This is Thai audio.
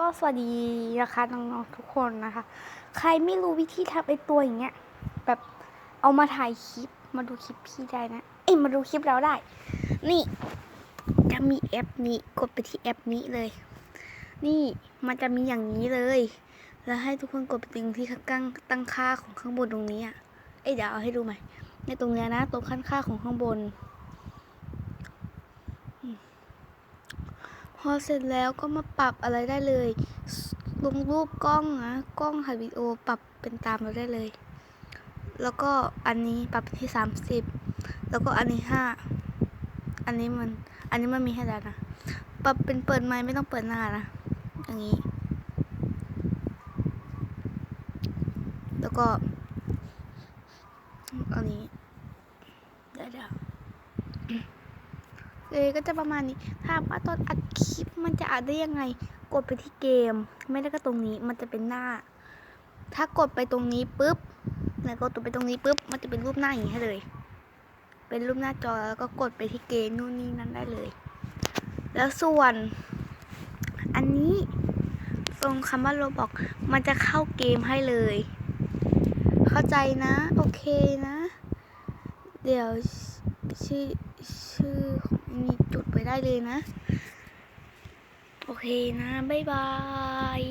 ก็สวัสดีนะคะน้องๆทุกคนนะคะ ใครไม่รู้วิธีทำไอตัวอย่างเงี้ยแบบเอามาถ่ายคลิปมาดูคลิปพี่ได้นะเอ้ยมาดูคลิปเราได้ นี่จะมีแอปนี้กดไปที่แอปนี้เลย นี่มันจะมีอย่างนี้เลย แล้วให้ทุกคนกดไปตรงที่ข้างตั้งค่าของข้างบนตรงนี้อะเอ้ยเดี๋ยวเอาให้ดูใหม่ในตรงเนี้ยนะตรงขั้นค่าของข้างบน พอเสร็จแล้วก็มาปรับอะไรได้เลย ลงรูปกล้องนะ กล้องถ่ายวิดีโอปรับเป็นตามเราได้เลย แล้วก็อันนี้ปรับที่สามสิบแล้วก็อันนี้ห้าอันนี้มัน อันนี้มันมีให้แล้วนะ ปรับเป็นเปิดไม้ไม่ต้องเปิดหน้านะ อย่างนี้ แล้วก็ อันนี้เดี๋ยว เลยก็จะประมาณนี้ถามว่าตอนอัดคลิปมันจะอัดได้ยังไง กดไปที่เกม ไม่ได้ก็ตรงนี้มันจะเป็นหน้า ถ้ากดไปตรงนี้ปุ๊บแล้วก็กดไปตรงนี้ปุ๊บมันจะเป็นรูปหน้าอย่างนี้ให้เลย เป็นรูปหน้าจอแล้วก็กดไปที่เกมนู่นนี่นั่นได้เลย แล้วส่วน อันนี้ตรงคำว่าโรบอกมันจะเข้าเกมให้เลย เข้าใจนะ โอเคนะ เดี๋ยวชื่อชื่อของ มีจุดไปได้เลยนะ โอเคนะ บ๊ายบาย